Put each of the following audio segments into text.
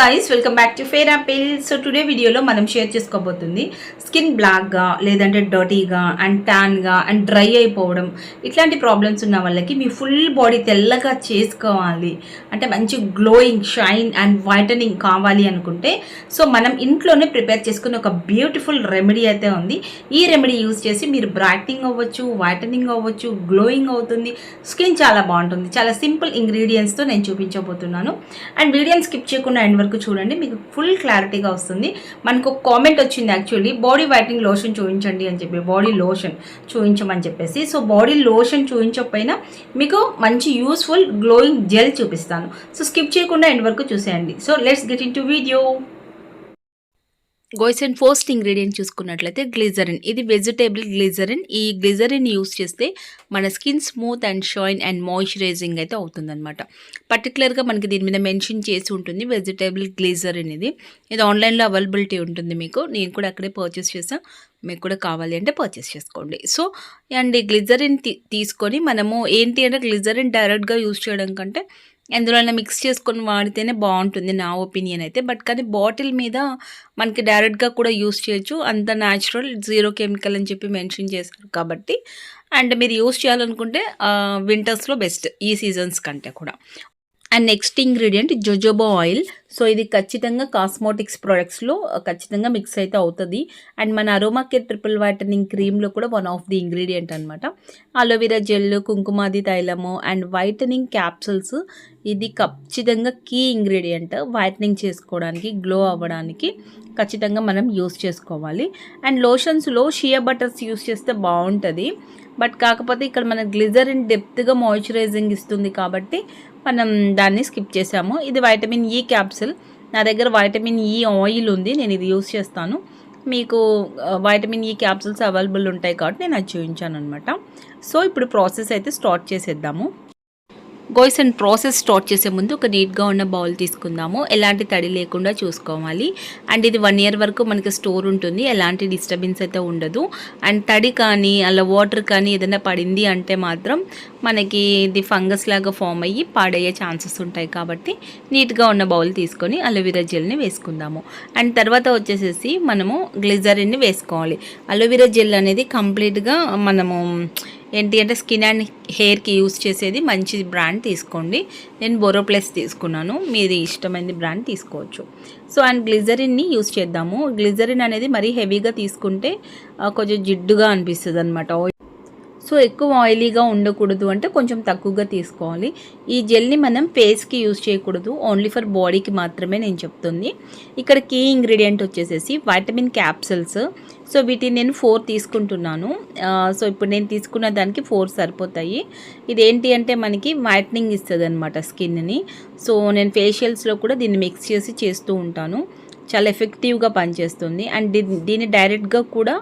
Guys welcome back to Fair Apple so today వీడియోలో మనం share చేసుకోబోతుంది స్కిన్ బ్లాక్గా లేదంటే డర్టీగా అండ్ ట్యాన్గా అండ్ డ్రై అయిపోవడం ఇట్లాంటి ప్రాబ్లమ్స్ ఉన్న వాళ్ళకి మీ ఫుల్ బాడీ తెల్లగా చేసుకోవాలి అంటే మంచి గ్లోయింగ్ షైన్ అండ్ వైటనింగ్ కావాలి అనుకుంటే సో మనం ఇంట్లోనే ప్రిపేర్ చేసుకున్న ఒక బ్యూటిఫుల్ రెమెడీ అయితే ఉంది ఈ రెమెడీ యూజ్ చేసి మీరు బ్రైట్నింగ్ అవ్వచ్చు వైటనింగ్ అవ్వచ్చు గ్లోయింగ్ అవుతుంది స్కిన్ చాలా బాగుంటుంది చాలా సింపుల్ ఇంగ్రీడియంట్స్తో నేను చూపించబోతున్నాను అండ్ వీడియోని స్కిప్ చేయకుండా ఎండ్ వరకు చూడండి మీకు ఫుల్ క్లారిటీగా వస్తుంది. మనకు ఒక కామెంట్ వచ్చింది యాక్చువల్లీ బాడీ వైటనింగ్ లోషన్ చూపించండి అని చెప్పి బాడీ లోషన్ చూపించమని చెప్పేసి. సో బాడీ లోషన్ చూపించకపోయినా మీకు మంచి యూస్ఫుల్ గ్లోయింగ్ జెల్ చూపిస్తాను. సో స్కిప్ చేయకుండా ఎండ్ వరకు చూసేయండి. So let's get into video guys and first ingredient చూసుకున్నట్లయితే గ్లిజరిన్. ఇది వెజిటేబుల్ గ్లిజరిన్. ఈ గ్లిజరిన్ యూస్ చేస్తే మన skin smooth and shine and moisturising అయితే అవుతుందన్నమాట. పర్టికులర్గా మనకి దీని మీద మెన్షన్ చేసి ఉంటుంది వెజిటేబుల్ గ్లిజరిన్ ఇది. ఇది ఆన్లైన్లో అవైలబిలిటీ ఉంటుంది మీకు. నేను కూడా అక్కడే పర్చేస్ చేసాను మీకు కూడా కావాలి అంటే పర్చేస్ చేసుకోండి. సో అండ్ ఈ గ్లిజరిన్ తీసుకొని మనము ఏంటి అంటే గ్లిజరిన్ డైరెక్ట్గా యూస్ చేయడం కంటే ఎందులోనే మిక్స్ చేసుకొని వాడితేనే బాగుంటుంది నా ఒపీనియన్ అయితే. బట్ కానీ బాటిల్ మీద మనకి డైరెక్ట్గా కూడా యూస్ చేయొచ్చు. అంత న్యాచురల్ జీరో కెమికల్ అని చెప్పి మెన్షన్ చేశారు కాబట్టి. అండ్ మీరు యూస్ చేయాలనుకుంటే వింటర్స్లో బెస్ట్ ఈ సీజన్స్ కంటే కూడా. And next ingredient jojoba oil so ఇది ఖచ్చితంగా కాస్మోటిక్స్ ప్రొడక్ట్స్లో ఖచ్చితంగా మిక్స్ అయితే అవుతుంది. అండ్ మన అరోమా కేర్ ట్రిపుల్ వైటనింగ్ క్రీమ్లో కూడా వన్ ఆఫ్ ది ఇంగ్రీడియంట్ అనమాట అలోవెరా జెల్ కుంకుమాది తైలము అండ్ వైటనింగ్ క్యాప్సూల్స్ ఇది ఖచ్చితంగా కీ ఇంగ్రీడియంట్ వైటనింగ్ చేసుకోవడానికి గ్లో అవ్వడానికి ఖచ్చితంగా మనం యూస్ చేసుకోవాలి. అండ్ లోషన్స్లో షియా బటర్స్ యూస్ చేస్తే బాగుంటుంది. బట్ కాకపోతే ఇక్కడ మన గ్లిజరిన్ డెప్త్గా మాయిశ్చరైజింగ్ ఇస్తుంది కాబట్టి మనం దాన్ని స్కిప్ చేసాము ఇది వైటమిన్ ఈ క్యాప్సిల్. నా దగ్గర వైటమిన్ ఈ ఆయిల్ ఉంది. నేను ఇది యూస్ చేస్తాను. మీకు వైటమిన్ ఈ క్యాప్సిల్స్ అవైలబుల్ ఉంటాయి కాబట్టి నేను అది చూపించాను అనమాట సో ఇప్పుడు ప్రాసెస్ అయితే స్టార్ట్ చేసేద్దాము. గోయిస్ అండ్ ప్రాసెస్ స్టార్ట్ చేసే ముందు ఒక నీట్గా ఉన్న బౌల్ తీసుకుందాము. ఎలాంటి తడి లేకుండా చూసుకోవాలి. అండ్ ఇది వన్ ఇయర్ వరకు మనకి స్టోర్ ఉంటుంది. ఎలాంటి డిస్టర్బెన్స్ అయితే ఉండదు. అండ్ తడి కానీ అలా వాటర్ కానీ ఏదైనా పడింది అంటే మాత్రం మనకి ఇది ఫంగస్ లాగా ఫామ్ అయ్యి పాడయ్యే ఛాన్సెస్ ఉంటాయి కాబట్టి నీట్గా ఉన్న బౌల్ తీసుకొని అలోవెరా జెల్ని వేసుకుందాము. అండ్ తర్వాత వచ్చేసేసి మనము గ్లిజరిన్ని వేసుకోవాలి. అలోవెరా జెల్ అనేది కంప్లీట్గా మనము ఏంటి అంటే స్కిన్ అండ్ హెయిర్కి యూస్ చేసేది మంచి బ్రాండ్ తీసుకోండి. నేను బోరోప్లస్ తీసుకున్నాను. మీది ఇష్టమైన బ్రాండ్ తీసుకోవచ్చు. సో అండ్ గ్లిజరిన్ని యూస్ చేద్దాము. గ్లిజరిన్ అనేది మరీ హెవీగా తీసుకుంటే కొంచెం జిడ్డుగా అనిపిస్తుంది అనమాట సో ఎక్కువ ఆయిలీగా ఉండకూడదు అంటే కొంచెం తక్కువగా తీసుకోవాలి. ఈ జెల్ని మనం ఫేస్కి యూజ్ చేయకూడదు. ఓన్లీ ఫర్ బాడీకి మాత్రమే నేను చెప్తుంది. ఇక్కడ కీ ఇంగ్రీడియంట్ వచ్చేసేసి వైటమిన్ క్యాప్సిల్స్ సో వీటిని నేను ఫోర్ తీసుకుంటున్నాను. సో ఇప్పుడు నేను తీసుకున్న దానికి ఫోర్ సరిపోతాయి. ఇదేంటి అంటే మనకి వైట్నింగ్ ఇస్తుంది అనమాట స్కిన్ని. సో నేను ఫేషియల్స్లో కూడా దీన్ని మిక్స్ చేసి చేస్తూ ఉంటాను. చాలా ఎఫెక్టివ్గా పనిచేస్తుంది. అండ్ దీన్ని డైరెక్ట్గా కూడా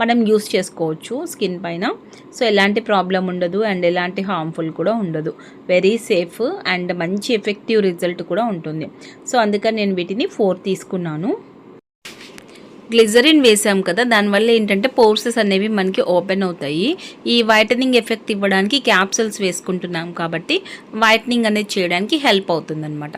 మనం యూస్ చేసుకోవచ్చు స్కిన్ పైన. సో ఎలాంటి ప్రాబ్లం ఉండదు అండ్ ఎలాంటి హార్మ్ఫుల్ కూడా ఉండదు. వెరీ సేఫ్ అండ్ మంచి ఎఫెక్టివ్ రిజల్ట్ కూడా ఉంటుంది. సో అందుకని నేను వీటిని ఫోర్ తీసుకున్నాను. గ్లిజరిన్ వేసాం కదా దానివల్ల ఏంటంటే పోర్సెస్ అనేవి మనకి ఓపెన్ అవుతాయి. ఈ వైటనింగ్ ఎఫెక్ట్ ఇవ్వడానికి క్యాప్సూల్స్ వేసుకుంటున్నాం కాబట్టి వైటనింగ్ అనేది చేయడానికి హెల్ప్ అవుతుంది అనమాట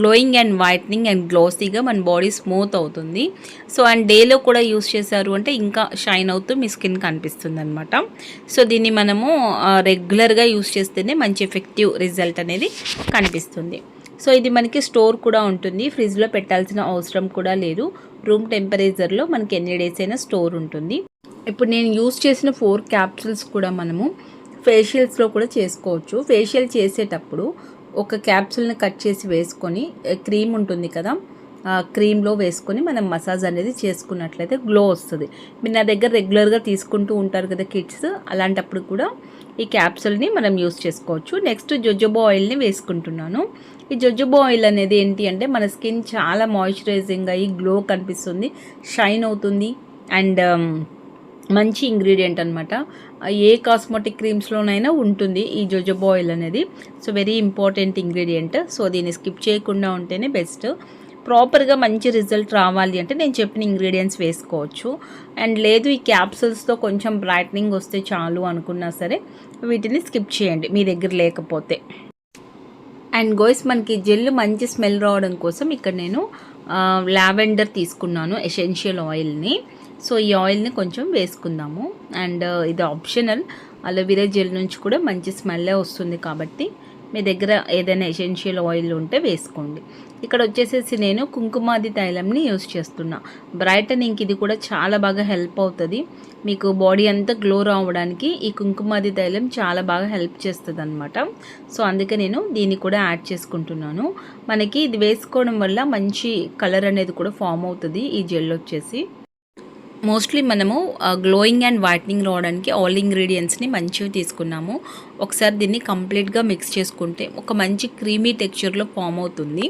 గ్లోయింగ్ అండ్ వైటనింగ్ అండ్ గ్లోసీగా మన బాడీ స్మూత్ అవుతుంది. సో అండ్ డేలో కూడా యూస్ చేశారు అంటే ఇంకా షైన్ అవుతూ మీ స్కిన్ కనిపిస్తుంది అనమాట సో దీన్ని మనము రెగ్యులర్గా యూస్ చేస్తేనే మంచి ఎఫెక్టివ్ రిజల్ట్ అనేది కనిపిస్తుంది. సో ఇది మనకి స్టోర్ కూడా ఉంటుంది. ఫ్రిడ్జ్లో పెట్టాల్సిన అవసరం కూడా లేదు. రూమ్ టెంపరేచర్లో మనకి ఎన్ని డేస్ అయినా స్టోర్ ఉంటుంది. ఇప్పుడు నేను యూస్ చేసిన ఫోర్ క్యాప్సూల్స్ కూడా మనము ఫేషియల్స్లో కూడా చేసుకోవచ్చు. ఫేషియల్ చేసేటప్పుడు ఒక క్యాప్సూల్ని కట్ చేసి వేసుకొని క్రీమ్ ఉంటుంది కదా క్రీమ్లో వేసుకొని మనం మసాజ్ అనేది చేసుకున్నట్లయితే గ్లో వస్తుంది. మీరు నా దగ్గర రెగ్యులర్గా తీసుకుంటూ ఉంటారు కదా కిడ్స్ అలాంటప్పుడు కూడా ఈ క్యాప్సూల్ని మనం యూస్ చేసుకోవచ్చు. నెక్స్ట్ జొజోబో ఆయిల్ని వేసుకుంటున్నాను. ఈ జొజోబో ఆయిల్ అనేది ఏంటి అంటే మన స్కిన్ చాలా మాయిశ్చరైజింగ్ అయ్యి గ్లో కనిపిస్తుంది షైన్ అవుతుంది అండ్ మంచి ఇంగ్రీడియంట్ అనమాట ఏ కాస్మెటిక్ క్రీమ్స్లోనైనా ఉంటుంది ఈ జొజోబో ఆయిల్ అనేది. So very important ingredient. So దీన్ని స్కిప్ చేయకుండా ఉంటేనే బెస్ట్. ప్రాపర్గా మంచి రిజల్ట్ రావాలి అంటే నేను చెప్పిన ఇంగ్రీడియంట్స్ వేసుకోవచ్చు. అండ్ లేదు ఈ క్యాప్సూల్స్తో కొంచెం బ్రైట్నింగ్ వస్తే చాలు అనుకున్నా సరే వీటిని స్కిప్ చేయండి మీ దగ్గర లేకపోతే. అండ్ గోయిస్ మనకి జెల్ మంచి స్మెల్ రావడం కోసం ఇక్కడ నేను లావెండర్ తీసుకున్నాను ఎసెన్షియల్ ఆయిల్ని. సో ఈ ఆయిల్ని కొంచెం వేసుకుందాము. అండ్ ఇది ఆప్షనల్. అలోవెరా జెల్ నుంచి కూడా మంచి స్మెల్లే వస్తుంది కాబట్టి మీ దగ్గర ఏదైనా ఎసెన్షియల్ ఆయిల్ ఉంటే వేసుకోండి. ఇక్కడ వచ్చేసేసి నేను కుంకుమాది తైలంని యూస్ చేస్తున్నా. బ్రైటనింగ్కి ఇది కూడా చాలా బాగా హెల్ప్ అవుతుంది. మీకు బాడీ అంతా గ్లో రావడానికి ఈ కుంకుమాది తైలం చాలా బాగా హెల్ప్ చేస్తుంది అనమాట సో అందుకే నేను దీన్ని కూడా యాడ్ చేసుకుంటున్నాను. మనకి ఇది వేసుకోవడం వల్ల మంచి కలర్ అనేది కూడా ఫామ్ అవుతుంది ఈ జెల్ వచ్చేసి. మోస్ట్లీ మనము గ్లోయింగ్ అండ్ వైట్నింగ్ రావడానికి ఆల్ ఇంగ్రీడియంట్స్ని మంచిగా తీసుకున్నాము. ఒకసారి దీన్ని కంప్లీట్గా మిక్స్ చేసుకుంటే ఒక మంచి క్రీమీ టెక్స్చర్లో ఫామ్ అవుతుంది.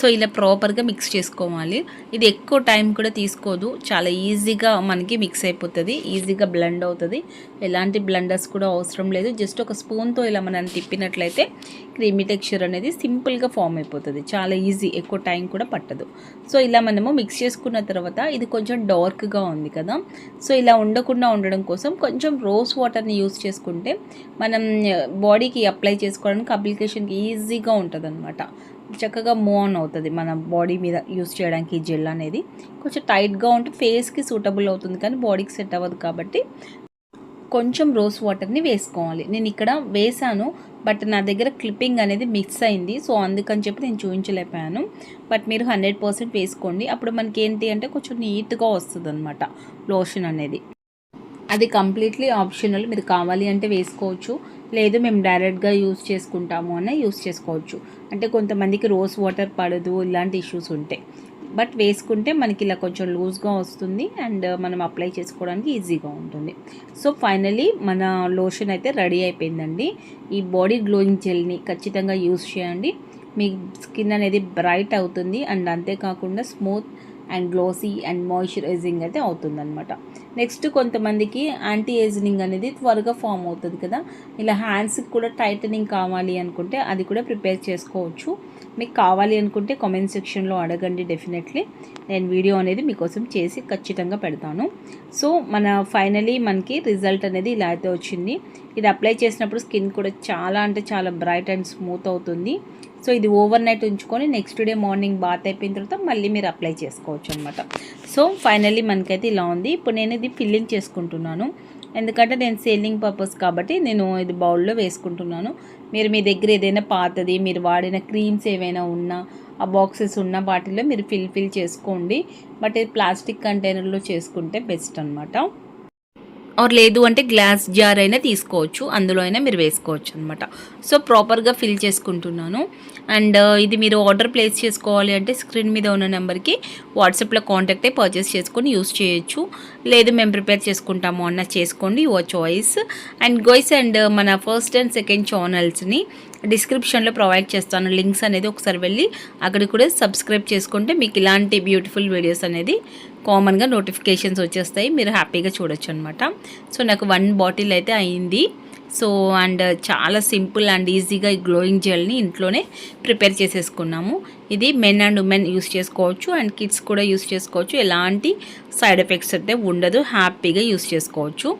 సో ఇలా ప్రాపర్గా మిక్స్ చేసుకోవాలి. ఇది ఎక్కువ టైం కూడా తీసుకోదు. చాలా ఈజీగా మనకి మిక్స్ అయిపోతుంది. ఈజీగా బ్లెండ్ అవుతుంది. ఎలాంటి బ్లెండర్స్ కూడా అవసరం లేదు. జస్ట్ ఒక స్పూన్తో ఇలా మనం తిప్పినట్లయితే క్రీమీ టెక్స్చర్ అనేది సింపుల్గా ఫామ్ అయిపోతుంది. చాలా ఈజీ ఎక్కువ టైం కూడా పట్టదు. సో ఇలా మనము మిక్స్ చేసుకున్న తర్వాత ఇది కొంచెం డార్క్గా ఉంది కదా. సో ఇలా ఉండకుండా ఉండడం కోసం కొంచెం రోజ్ వాటర్ని యూస్ చేసుకుంటే మనం eh, బాడీకి అప్లై చేసుకోవడానికి అప్లికేషన్కి ఈజీగా ఉంటుంది అనమాట చక్కగా మూవ్ ఆన్ అవుతుంది. మన బాడీ మీద యూస్ చేయడానికి ఈ జెల్ అనేది. కొంచెం టైట్గా ఉంటే ఫేస్కి సూటబుల్ అవుతుంది కానీ బాడీకి సెట్ అవ్వదు కాబట్టి కొంచెం రోజ్ వాటర్ని వేసుకోవాలి. నేను ఇక్కడ వేసాను బట్ నా దగ్గర క్లిప్పింగ్ అనేది మిక్స్ అయింది. సో అందుకని చెప్పి నేను చూపించలేకపోయాను బట్ మీరు హండ్రెడ్ పర్సెంట్ వేసుకోండి. అప్పుడు మనకి ఏంటి అంటే కొంచెం నీట్గా వస్తుంది అనమాట లోషన్ అనేది. అది కంప్లీట్లీ ఆప్షనల్ మీరు కావాలి అంటే వేసుకోవచ్చు. లేదు మేము డైరెక్ట్గా యూస్ చేసుకుంటాము అనే యూస్ చేసుకోవచ్చు. అంటే కొంతమందికి రోజ్ వాటర్ పడదు ఇలాంటి ఇష్యూస్ ఉంటాయి. బట్ వేసుకుంటే మనకి ఇలా కొంచెం లూజ్గా వస్తుంది అండ్ మనం అప్లై చేసుకోవడానికి ఈజీగా ఉంటుంది. సో ఫైనలీ మన లోషన్ అయితే రెడీ అయిపోయిందండి. ఈ బాడీ గ్లోయింగ్ జెల్ని ఖచ్చితంగా యూస్ చేయండి. మీ స్కిన్ అనేది బ్రైట్ అవుతుంది అండ్ అంతేకాకుండా smooth and glossy and moisturising అయితే అవుతుందన్నమాట. నెక్స్ట్ కొంతమందికి యాంటీ ఏజింగ్ అనేది త్వరగా ఫామ్ అవుతుంది కదా. ఇలా హ్యాండ్స్కి కూడా టైటనింగ్ కావాలి అనుకుంటే అది కూడా ప్రిపేర్ చేసుకోవచ్చు. మీకు కావాలి అనుకుంటే కామెంట్ సెక్షన్లో అడగండి డెఫినెట్లీ నేను వీడియో అనేది మీకోసం చేసి ఖచ్చితంగా పెడతాను. సో మన ఫైనలీ మనకి రిజల్ట్ అనేది ఇలా అయితే వచ్చింది. ఇది అప్లై చేసినప్పుడు స్కిన్ కూడా చాలా అంటే చాలా బ్రైట్ అండ్ స్మూత్ అవుతుంది. సో ఇది ఓవర్ నైట్ ఉంచుకొని నెక్స్ట్ డే మార్నింగ్ బాత్ అయిపోయిన తర్వాత మళ్ళీ మీరు అప్లై చేసుకోవచ్చు అనమాట సో ఫైనల్లీ మనకైతే ఇలా ఉంది. ఇప్పుడు నేను ఇది ఫిల్లింగ్ చేసుకుంటున్నాను. ఎందుకంటే నేను సేలింగ్ పర్పస్ కాబట్టి నేను ఇది బౌల్లో వేసుకుంటున్నాను. మీరు మీ దగ్గర ఏదైనా పాతది మీరు వాడిన క్రీమ్స్ ఏవైనా ఉన్నా ఆ బాక్సెస్ ఉన్న వాటిలో మీరు ఫిల్ ఫిల్ చేసుకోండి. బట్ ఇది ప్లాస్టిక్ కంటైనర్లో చేసుకుంటే బెస్ట్ అనమాట ఆర్ లేదు అంటే గ్లాస్ జార్ అయినా తీసుకోవచ్చు అందులో అయినా మీరు వేసుకోవచ్చు అనమాట సో ప్రాపర్గా ఫిల్ చేసుకుంటున్నాను. అండ్ uh, ఇది మీరు ఆర్డర్ ప్లేస్ చేసుకోవాలి అంటే స్క్రీన్ మీద ఉన్న నెంబర్కి వాట్సాప్లో కాంటాక్ట్ అయ్యి పర్చేస్ చేసుకొని యూస్ చేయొచ్చు. లేదు మేము ప్రిపేర్ చేసుకుంటాము అన్న చేసుకోండి your choice. And guys and uh, మన ఫస్ట్ అండ్ సెకండ్ ఛానల్స్ని డిస్క్రిప్షన్లో ప్రొవైడ్ చేస్తాను. లింక్స్ అనేది ఒకసారి వెళ్ళి అక్కడికి కూడా సబ్స్క్రైబ్ చేసుకుంటే మీకు ఇలాంటి బ్యూటిఫుల్ వీడియోస్ అనేది కామన్గా నోటిఫికేషన్స్ వచ్చేస్తాయి. మీరు హ్యాపీగా చూడొచ్చు అనమాట సో నాకు వన్ బాటిల్ అయితే అయింది. సో అండ్ చాలా సింపుల్ అండ్ ఈజీగా ఈ గ్లోయింగ్ జెల్ని ఇంట్లోనే ప్రిపేర్ చేసేసుకున్నాము. ఇది మెన్ అండ్ ఉమెన్ యూస్ చేసుకోవచ్చు అండ్ కిడ్స్ కూడా యూస్ చేసుకోవచ్చు. ఎలాంటి సైడ్ ఎఫెక్ట్స్ అయితే ఉండదు. హ్యాపీగా యూస్ చేసుకోవచ్చు.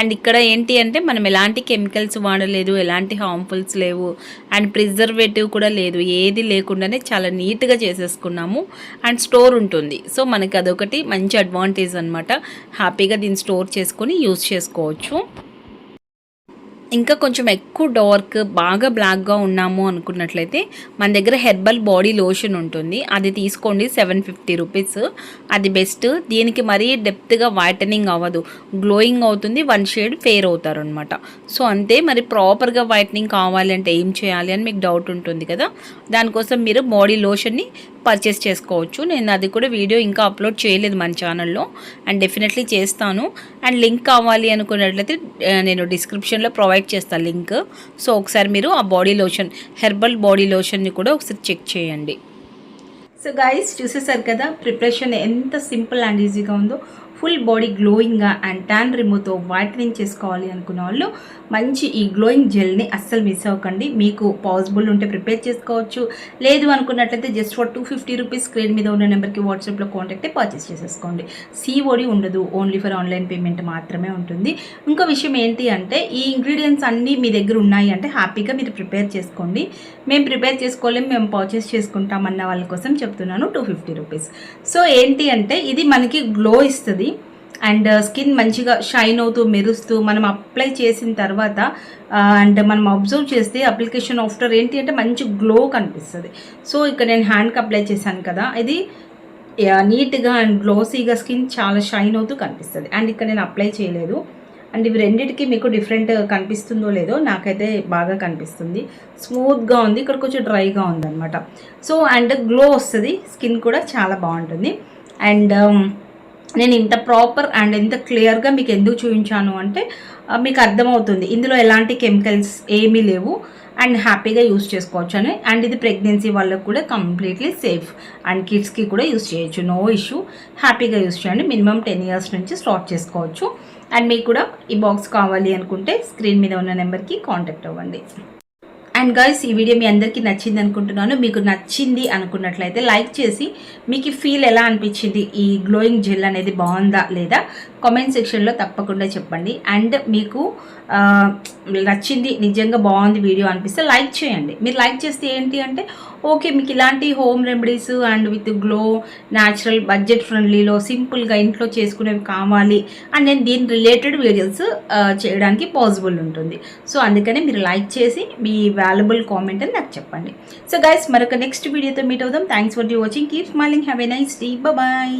అండ్ ఇక్కడ ఏంటి అంటే మనం ఎలాంటి కెమికల్స్ వాడలేదు ఎలాంటి హార్మ్ఫుల్స్ లేవు అండ్ ప్రిజర్వేటివ్ కూడా లేదు ఏది లేకుండానే చాలా నీట్గా చేసేసుకున్నాము అండ్ స్టోర్ ఉంటుంది. సో మనకి అదొకటి మంచి అడ్వాంటేజ్ అనమాట హ్యాపీగా దీన్ని స్టోర్ చేసుకొని యూస్ చేసుకోవచ్చు. ఇంకా కొంచెం ఎక్కువ డార్క్ బాగా బ్లాక్గా ఉన్నాము అనుకున్నట్లయితే మన దగ్గర హెర్బల్ బాడీ లోషన్ ఉంటుంది. అది తీసుకోండి సెవెన్ ఫిఫ్టీ రూపీస్. అది బెస్ట్. దీనికి మరీ డెప్త్గా వైటనింగ్ అవ్వదు. గ్లోయింగ్ అవుతుంది వన్ షేడ్ ఫేర్ అవుతారు అనమాట సో అంతే మరి ప్రాపర్గా వైటనింగ్ కావాలి అంటే ఏం చేయాలి అని మీకు డౌట్ ఉంటుంది కదా? దానికోసం మీరు బాడీ లోషన్ని పర్చేస్ చేసుకోవచ్చు. నేను అది కూడా వీడియో ఇంకా అప్లోడ్ చేయలేదు మన ఛానల్లో అండ్ డెఫినెట్లీ చేస్తాను. అండ్ లింక్ కావాలి అనుకున్నట్లయితే నేను డిస్క్రిప్షన్లో ప్రొవైడ్ చేస్తాను లింక్ సో ఒకసారి మీరు ఆ బాడీ లోషన్ హెర్బల్ బాడీ లోషన్ని కూడా ఒకసారి చెక్ చేయండి. సో గైస్ చూసేసారు కదా ప్రిపరేషన్ ఎంత సింపుల్ అండ్ ఈజీగా ఉందో. ఫుల్ బాడీ గ్లోయింగ్గా అండ్ ట్యాన్ రిమూవ్తో వైటనింగ్ చేసుకోవాలి అనుకున్న వాళ్ళు మంచి ఈ గ్లోయింగ్ జెల్ని అస్సలు మిస్ అవ్వకండి. మీకు పాసిబుల్ ఉంటే ప్రిపేర్ చేసుకోవచ్చు. లేదు అనుకున్నట్లయితే just for two fifty rupees screen మీద ఉన్న నెంబర్కి వాట్సాప్లో కాంటాక్ట్ పర్చేస్ చేసేసుకోండి. సిఓడి ఉండదు. ఓన్లీ ఫర్ ఆన్లైన్ పేమెంట్ మాత్రమే ఉంటుంది. ఇంకో విషయం ఏంటి అంటే ఈ ఇంగ్రీడియంట్స్ అన్నీ మీ దగ్గర ఉన్నాయి అంటే హ్యాపీగా మీరు ప్రిపేర్ చేసుకోండి. మేము ప్రిపేర్ చేసుకోలేము మేము పర్చేస్ చేసుకుంటామన్న వాళ్ళ కోసం చెప్తున్నాను. Two fifty rupees. సో ఏంటి అంటే ఇది మనకి గ్లో ఇస్తుంది. అండ్ స్కిన్ మంచిగా షైన్ అవుతూ మెరుస్తూ మనం అప్లై చేసిన తర్వాత అండ్ మనం అబ్జర్వ్ చేస్తే అప్లికేషన్ ఆఫ్టర్ ఏంటి అంటే మంచి గ్లో కనిపిస్తుంది. సో ఇక్కడ నేను హ్యాండ్కి అప్లై చేశాను కదా ఇది నీట్గా అండ్ గ్లోసీగా స్కిన్ చాలా షైన్ అవుతూ కనిపిస్తుంది. అండ్ ఇక్కడ నేను అప్లై చేయలేదు. అండ్ ఇవి రెండింటికి మీకు డిఫరెంట్ కనిపిస్తుందో లేదో నాకైతే బాగా కనిపిస్తుంది. స్మూత్గా ఉంది ఇక్కడ కొంచెం డ్రైగా ఉందన్నమాట. సో అండ్ గ్లో వస్తుంది స్కిన్ కూడా చాలా బాగుంటుంది. అండ్ నేను ఇంత ప్రాపర్ అండ్ ఇంత క్లియర్గా మీకు ఎందుకు చూపించాను అంటే మీకు అర్థమవుతుంది. ఇందులో ఎలాంటి కెమికల్స్ ఏమీ లేవు అండ్ హ్యాపీగా యూస్ చేసుకోవచ్చు అని అండ్ ఇది ప్రెగ్నెన్సీ వాళ్ళకు కూడా కంప్లీట్లీ సేఫ్ అండ్ కిడ్స్కి కూడా యూస్ చేయొచ్చు. నో ఇష్యూ హ్యాపీగా యూస్ చేయండి. మినిమం టెన్ ఇయర్స్ నుంచి స్టార్ట్ చేసుకోవచ్చు. అండ్ మీకు కూడా ఈ బాక్స్ కావాలి అనుకుంటే స్క్రీన్ మీద ఉన్న నెంబర్కి కాంటాక్ట్ అవ్వండి. అండ్ గైస్ ఈ వీడియో మీ అందరికీ నచ్చింది అనుకుంటున్నాను. మీకు నచ్చింది అనుకున్నట్లయితే లైక్ చేసి మీకు ఫీల్ ఎలా అనిపించింది? ఈ గ్లోయింగ్ జెల్ అనేది బాగుందా లేదా? కామెంట్ సెక్షన్లో తప్పకుండా చెప్పండి. అండ్ మీకు నచ్చింది నిజంగా బాగుంది వీడియో అనిపిస్తే లైక్ చేయండి. మీరు లైక్ చేస్తే ఏంటి అంటే ఓకే మీకు ఇలాంటి home remedies and with glow natural budget ఫ్రెండ్లీలో సింపుల్గా ఇంట్లో చేసుకునేవి కావాలి అండ్ నేను దీని రిలేటెడ్ వీడియోస్ చేయడానికి పాసిబుల్ ఉంటుంది. సో అందుకనే మీరు లైక్ చేసి మీ వాల్యుబుల్ కామెంట్ అని నాకు చెప్పండి. సో గైస్ మరొక నెక్స్ట్ వీడియోతో మీట్ అవుదాం. Thanks for you watching keep smiling have a nice day bye